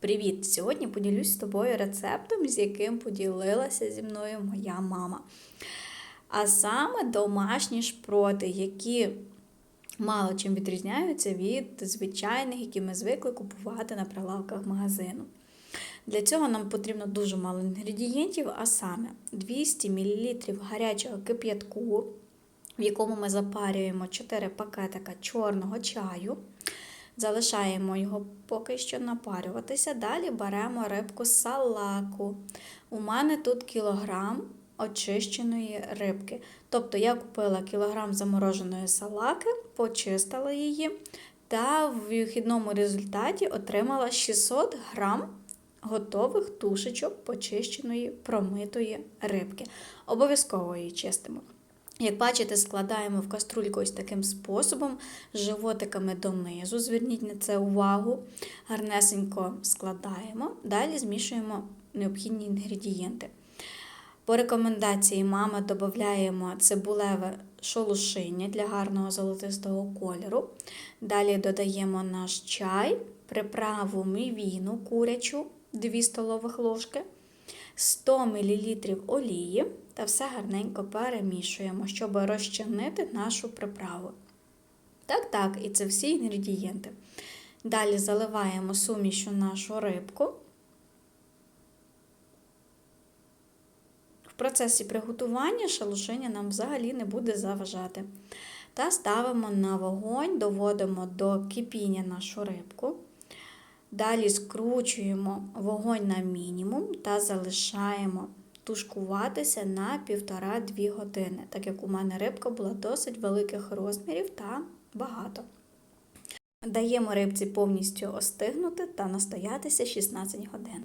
Привіт! Сьогодні поділюсь з тобою рецептом, з яким поділилася зі мною моя мама. А саме домашні шпроти, які мало чим відрізняються від звичайних, які ми звикли купувати на прилавках магазину. Для цього нам потрібно дуже мало інгредієнтів, а саме 200 мл гарячого кип'ятку, в якому ми запарюємо 4 пакетика чорного чаю. Залишаємо його поки що напарюватися. Далі беремо рибку салаку. У мене тут кілограм очищеної рибки. Тобто я купила кілограм замороженої салаки, почистила її, та в вихідному результаті отримала 600 грам готових тушечок почищеної промитої рибки. Обов'язково її чистимо. Як бачите, складаємо в каструльку ось таким способом, животиками донизу. Зверніть на це увагу. Гарнесенько складаємо, далі змішуємо необхідні інгредієнти. По рекомендації мами додаємо цибулеве шолушиння для гарного золотистого кольору. Далі додаємо наш чай, приправу мівіну курячу 2 столових ложки. 100 мл олії та все гарненько перемішуємо, щоб розчинити нашу приправу. Так, так, і це всі інгредієнти. Далі заливаємо сумішу нашу рибку. В процесі приготування шалушиня нам взагалі не буде заважати. Та ставимо на вогонь, доводимо до кипіння нашу рибку. Далі скручуємо вогонь на мінімум та залишаємо тушкуватися на 1,5-2 години, так як у мене рибка була досить великих розмірів та багато. Даємо рибці повністю остигнути та настоятися 16 годин.